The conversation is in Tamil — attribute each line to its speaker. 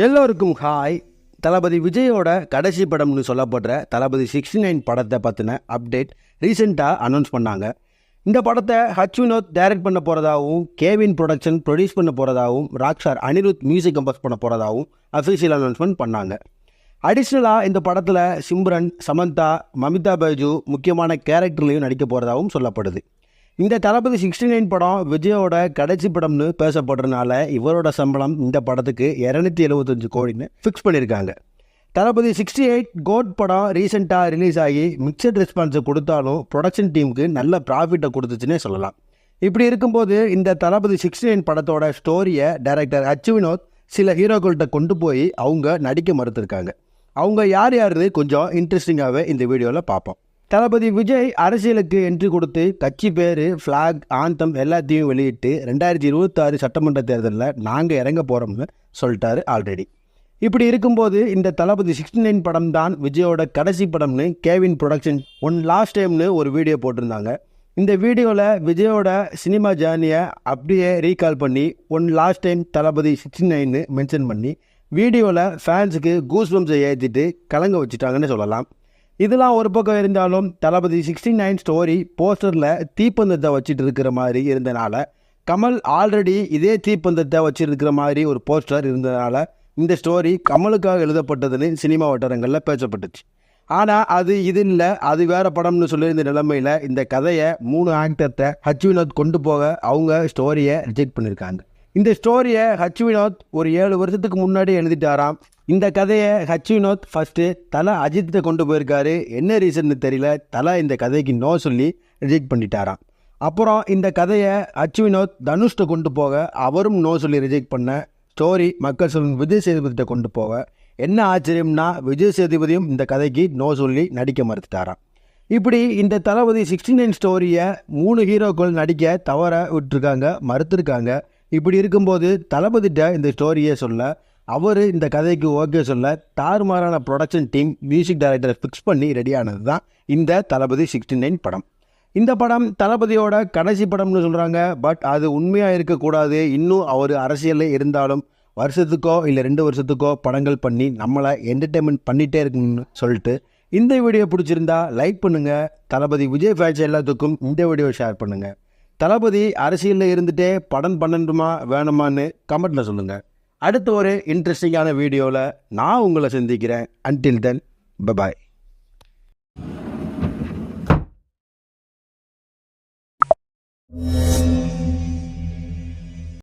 Speaker 1: எல்லோருக்கும் ஹாய். தளபதி விஜயோட கடைசி படம்னு சொல்லப்படுற தளபதி சிக்ஸ்டி நைன் படத்தை பற்றின அப்டேட் ரீசெண்டாக அனௌன்ஸ் பண்ணாங்க. இந்த படத்தை ஹச் வினோத் டைரக்ட் பண்ண போகிறதாகவும் கேவின் ப்ரொடக்ஷன் ப்ரொடியூஸ் பண்ண போகிறதாகவும் ராக்ஷார் அனிருத் மியூசிக் கம்போஸ் பண்ண போகிறதாகவும் அஃபிஷியல் அனௌன்ஸ்மெண்ட் பண்ணாங்க. அடிஷ்னலாக இந்த படத்தில் சிம்ரன் சமந்தா மமிதா பைஜு முக்கியமான கேரக்டர்லையும் நடிக்க போகிறதாகவும் சொல்லப்படுது. இந்த தளபதி சிக்ஸ்டி நைன் படம் விஜயோட கடைசி படம்னு பேசப்படுறதுனால இவரோட சம்பளம் இந்த படத்துக்கு இரநூத்தி எழுபத்தஞ்சு கோடின்னு ஃபிக்ஸ் பண்ணியிருக்காங்க தளபதி சிக்ஸ்டி எயிட் கோட் படம் ரீசெண்டாக ரிலீஸ் ஆகி மிக்சட் ரெஸ்பான்ஸை கொடுத்தாலும் ப்ரொடக்ஷன் டீமுக்கு நல்ல ப்ராஃபிட்டை கொடுத்துச்சுன்னே சொல்லலாம். இப்படி இருக்கும்போது இந்த தளபதி சிக்ஸ்டி நைன் படத்தோட ஸ்டோரியை டைரக்டர் அச்சு வினோத் சில ஹீரோக்கள்கிட்ட கொண்டு போய் அவங்க நடிக்க மறுத்திருக்காங்க. அவங்க யார் யாருன்னு கொஞ்சம் இன்ட்ரெஸ்டிங்காகவே இந்த வீடியோவில் பார்ப்போம். தளபதி விஜய் அரசியலுக்கு என்ட்ரி கொடுத்து கட்சி பேர் ஃப்ளாக் ஆந்தம் எல்லாத்தையும் வெளியிட்டு ரெண்டாயிரத்தி இருபத்தாறு சட்டமன்ற தேர்தலில் நாங்கள் இறங்க போகிறோம்னு சொல்லிட்டாரு ஆல்ரெடி இப்படி இருக்கும்போது இந்த தளபதி சிக்ஸ்டி நைன் படம் தான் விஜயோட கடைசி படம்னு கேவின் ப்ரொடக்ஷன் ஒன் லாஸ்ட் டைம்னு ஒரு வீடியோ போட்டிருந்தாங்க. இந்த வீடியோவில் விஜயோட சினிமா ஜேர்னியை அப்படியே ரீகால் பண்ணி one last time Thalapathy sixty நைன்னு mention பண்ணி வீடியோவில் ஃபேன்ஸுக்கு கூஸ் பம்ஸை ஏற்றிட்டு கலங்க வச்சுட்டாங்கன்னு சொல்லலாம். இதெல்லாம் ஒரு பக்கம் இருந்தாலும் தளபதி சிக்ஸ்டி நைன் ஸ்டோரி போஸ்டரில் தீப்பந்தத்தை வச்சுட்டு இருக்கிற மாதிரி இருந்தனால கமல் ஆல்ரெடி இதே தீப்பந்தத்தை வச்சுருக்கிற மாதிரி ஒரு போஸ்டர் இருந்தனால இந்த ஸ்டோரி கமலுக்காக எழுதப்பட்டதுன்னு சினிமா வட்டாரங்களில் பேசப்பட்டுச்சு. ஆனால் அது இது இல்லை அது வேறு படம்னு சொல்லியிருந்த நிலைமையில் இந்த கதையை மூணு ஆக்டர்கிட்ட ஹச் வினோத் கொண்டு போக அவங்க ஸ்டோரியை ரிஜெக்ட் பண்ணியிருக்காங்க இந்த ஸ்டோரியை ஹச் வினோத் ஒரு ஏழு வருஷத்துக்கு முன்னாடி எழுதிட்டாராம். இந்த கதையை ஹச் வினோத் ஃபஸ்ட்டு தலா அஜித்தை கொண்டு போயிருக்காரு. என்ன ரீசன்னு தெரியல. தலா இந்த கதைக்கு நோ சொல்லி ரிஜெக்ட் பண்ணிட்டாராம். அப்புறம் இந்த கதையை ஹச் வினோத் தனுஷ்ட கொண்டு போக அவரும் நோ சொல்லி ரிஜெக்ட் பண்ண ஸ்டோரி மக்கள் சொல்லும் விஜய் சேதுபதியிட்ட கொண்டு போக என்ன ஆச்சரியம்னா விஜய் சேதுபதியும் இந்த கதைக்கு நோ சொல்லி நடிக்க மறுத்துட்டாராம். இப்படி இந்த தளபதி சிக்ஸ்டி நைன் ஸ்டோரியை மூணு ஹீரோக்கள் நடிக்க தவற விட்டுருக்காங்க மறுத்துருக்காங்க. இப்படி இருக்கும்போது தளபதிட்ட இந்த ஸ்டோரியை சொல்ல அவர் இந்த கதைக்கு ஓகே சொல்ல தாறுமாறான ப்ரொடக்ஷன் டீம் மியூசிக் டைரக்டரை ஃபிக்ஸ் பண்ணி ரெடியானது தான் இந்த தளபதி சிக்ஸ்டி நைன் படம். இந்த படம் தளபதியோட கடைசி படம்னு சொல்கிறாங்க பட் அது உண்மையாக இருக்கக்கூடாது. இன்னும் அவர் அரசியலில் இருந்தாலும் வருஷத்துக்கோ இல்லை ரெண்டு வருஷத்துக்கோ படங்கள் பண்ணி நம்மளை என்டர்டெயின்மெண்ட் பண்ணிகிட்டே இருக்கணும்னு சொல்லிட்டு இந்த வீடியோ பிடிச்சிருந்தா லைக் பண்ணுங்கள் தளபதி விஜய் ஃபேன்ஸ் எல்லாத்துக்கும் இந்த வீடியோ ஷேர் பண்ணுங்கள் தளபதி அரசியலில் இருந்துகிட்டே படம் பண்ணணுமா வேணுமான்னு கமெண்ட்டில் சொல்லுங்கள் அடுத்த ஒரு இன்ட்ரெஸ்டிங்கான வீடியோவில் நான் உங்களை சந்திக்கிறேன். Until then bye bye